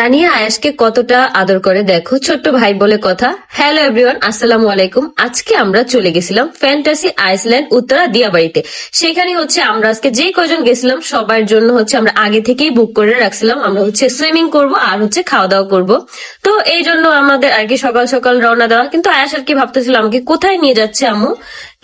রানিয়া আয়াসকে কতটা আদর করে দেখো, ছোট্ট ভাই বলে কথা। হ্যালো এভরিওয়ান, আসসালামু আলাইকুম। আজকে আমরা চলে গেছিলাম ফ্যান্টাসি আইসল্যান্ড উত্তরা দিয়াবাড়িতে। সেখানে হচ্ছে আমরা আজকে যে কজন গেছিলাম, সবার জন্য হচ্ছে আমরা আগে থেকেই বুক করে রাখছিলাম। আমরা হচ্ছে সুইমিং করব আর হচ্ছে খাওয়া দাওয়া করব। তো এই জন্য আমাদের আর কি সকাল সকাল রওনা দেওয়া। কিন্তু আয়াস আর কি ভাবতেছিল, আমাকে কোথায় নিয়ে যাচ্ছে আম্মু?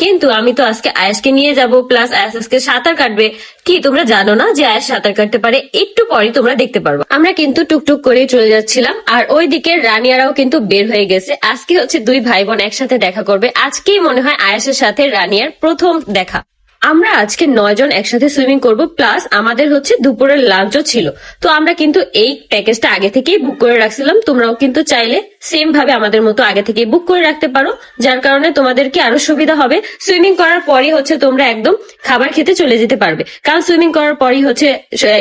কিন্তু আমি তো আজকে আয়াসকে নিয়ে যাব প্লাস আয়াস আজকে সাঁতার কাটবে। কি, তোমরা জানো না যে আয়াস সাঁতার কাটতে পারে? একটু পরে তোমরা দেখতে পারব। আমরা কিন্তু টুকটুক করে চলে যাচ্ছিলাম, আর ওই দিকে রানিয়ারাও কিন্তু বের হয়ে গেছে। আজকে হচ্ছে দুই ভাই বোন একসাথে দেখা করবে। আজকেই মনে হয় আয়াসের সাথে রানিয়ার প্রথম দেখা। আমরা আজকে নয় জন একসাথে সুইমিং করব প্লাস আমাদের হচ্ছে দুপুরের লাঞ্চও ছিল। তো আমরা কিন্তু এই প্যাকেজটা আগে থেকেই বুক করে রাখছিলাম। তোমরাও কিন্তু চাইলে সেম ভাবে আমাদের মতো আগে থেকে বুক করে রাখতে পারো, যার কারণে তোমাদেরকে আরও সুবিধা হবে। সুইমিং করার পরই হচ্ছে তোমরা একদম খাবার খেতে চলে যেতে পারবে। কারণ সুইমিং করার পরই হচ্ছে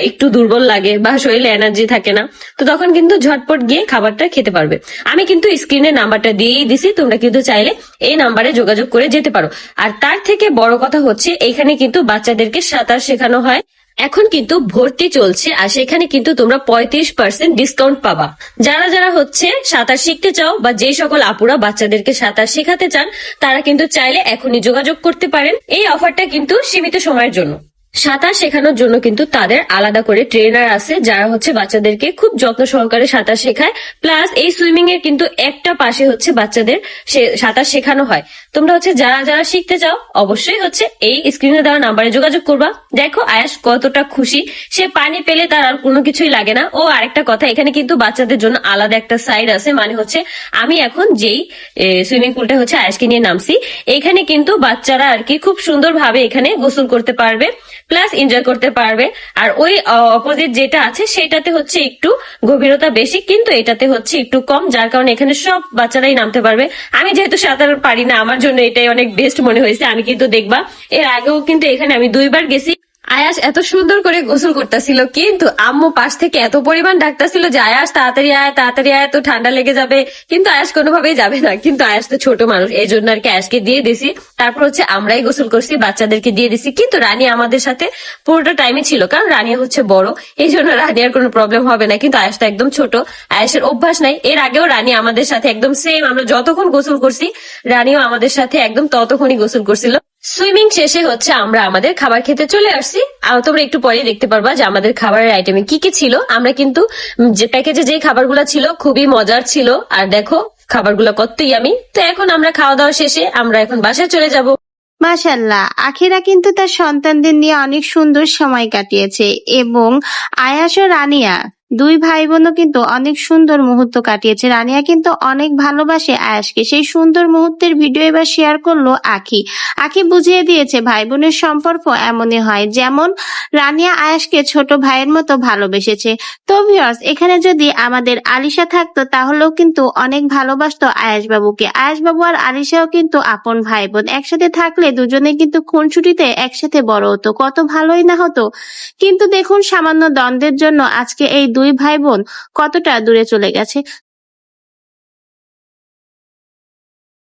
একটু দুর্বল লাগে বা শরীরে এনার্জি থাকে না। তো তখন কিন্তু ঝটপট গিয়ে খাবারটা খেতে পারবে। আমি কিন্তু স্ক্রিনে নাম্বারটা দিয়েই দিছি, তোমরা কিন্তু চাইলে এই নাম্বারে যোগাযোগ করে যেতে পারো। আর তার থেকে বড় কথা হচ্ছে, এখানে কিন্তু বাচ্চাদেরকে সাঁতার শেখানো হয়। এখন কিন্তু ভর্তি চলছে আর সেখানে কিন্তু তোমরা পঁয়ত্রিশ পার্সেন্ট ডিসকাউন্ট পাবা। যারা যারা হচ্ছে সাঁতার শিখতে চাও বা যে সকল আপুরা বাচ্চাদেরকে সাঁতার শেখাতে চান, তারা কিন্তু চাইলে এখনই যোগাযোগ করতে পারেন। এই অফারটা কিন্তু সীমিত সময়ের জন্য। সাঁতার শেখানোর জন্য কিন্তু তাদের আলাদা করে ট্রেনার আছে, যারা হচ্ছে বাচ্চাদেরকে খুব যত্ন সহকারে সাঁতার শেখায়। প্লাস এই সুইমিং এর কিন্তু একটা পাশে হচ্ছে বাচ্চাদের সাঁতার শেখানো হয়। তোমরা হচ্ছে যারা যারা শিখতে চাও, অবশ্যই হচ্ছে এই স্ক্রিনে দেওয়া নাম্বারে যোগাযোগ করবা। দেখো আয়াস কতটা খুশি। সে পানি পেলে তার আর কোনো কিছুই লাগে না। ও আরেকটা কথা, এখানে কিন্তু বাচ্চাদের জন্য আলাদা একটা সাইড আছে মানে হচ্ছে আমি এখন যেই সুইমিং পুলটা হচ্ছে আয়াসকে নিয়ে নামছি। এখানে কিন্তু বাচ্চারা আর কি খুব সুন্দরভাবে এখানে গোসল করতে পারবে। প্লাস এনজয় করতে পারবে। আর ওই অপোজিট যেটা আছে, সেটাতে হচ্ছে একটু গভীরতা বেশি, কিন্তু এটাতে হচ্ছে একটু কম, যার কারণে এখানে সব বাচ্চারাই নামতে পারবে। আমি যেহেতু সাঁতার পারি না, আমার জন্য এটাই অনেক বেস্ট মনে হয়েছে। আমি কিন্তু দেখবা, এর আগেও কিন্তু এখানে আমি দুইবার গেছি। আয়াস এত সুন্দর করে গোসল করতেছিল, কিন্তু আম্মু পাশ থেকে এত পরিমাণ ডাকতেছিল যে, আয়াস, তাড়াতাড়ি আয় তাড়াতাড়ি আয় তো ঠান্ডা লেগে যাবে। কিন্তু আয়াস কোনোভাবেই যাবে না, কিন্তু আয়াস তো ছোট মানুষ এই জন্য আর কি আয়াসকে দিয়ে দিছি। তারপর হচ্ছে আমরাই গোসল করছি, বাচ্চাদেরকে দিয়ে দিছি, কিন্তু রানী আমাদের সাথে পুরোটা টাইমে ছিল, কারণ রানী হচ্ছে বড় এই জন্য রানী আর কোনো প্রবলেম হবে না, কিন্তু আয়াস তো একদম ছোট, আয়াসের অভ্যাস নাই। এর আগেও রানী আমাদের সাথে একদম সেম আমরা যতক্ষণ গোসল করছি, রানীও আমাদের সাথে একদম ততক্ষণই গোসল করছিল। সুইমিং শেষে হচ্ছে আমরা আমাদের খাবার খেতে চলে আসছি। তোমরা একটু পরে দেখতে পারবা যে আমাদের খাবারের আইটেমে কি কি ছিল। আমরা কিন্তু যে প্যাকেজে যে খাবারগুলো ছিল, খুবই মজার ছিল। আর দেখো, খাবারগুলো কতই আমি তো এখন আমরা খাওয়া দাওয়া শেষে আমরা এখন বাসায় চলে যাব। মাশাল্লাহ আখিরা কিন্তু তার সন্তানদের নিয়ে অনেক সুন্দর সময় কাটিয়েছে এবং আয়াস ও রানিয়া দুই ভাই বোনও কিন্তু অনেক সুন্দর মুহূর্ত কাটিয়েছে। রানিয়া কিন্তু অনেক ভালোবাসে আয়াসকে সেই সুন্দর মুহূর্তের ভিডিও এবার শেয়ার করল আখি। আখি বুঝিয়ে দিয়েছে ভাই বোনের সম্পর্ক এমনই হয় যেমন রানিয়া আয়াসকে ছোট ভাইয়ের মতো ভালোবেসেছে। তো ভিউয়ার্স এখানে যদি আমাদের আলিশা থাকতো, তাহলেও কিন্তু অনেক ভালোবাসতো আয়াস বাবুকে আয়াস বাবু আর আলিশাও কিন্তু আপন ভাই বোন একসাথে থাকলে দুজনে কিন্তু খুনছুটিতে একসাথে বড় হতো। কত ভালোই না হতো। কিন্তু দেখুন, সামান্য দ্বন্দ্বের জন্য আজকে এই দুই ভাই বোন কতটা দূরে চলে গেছে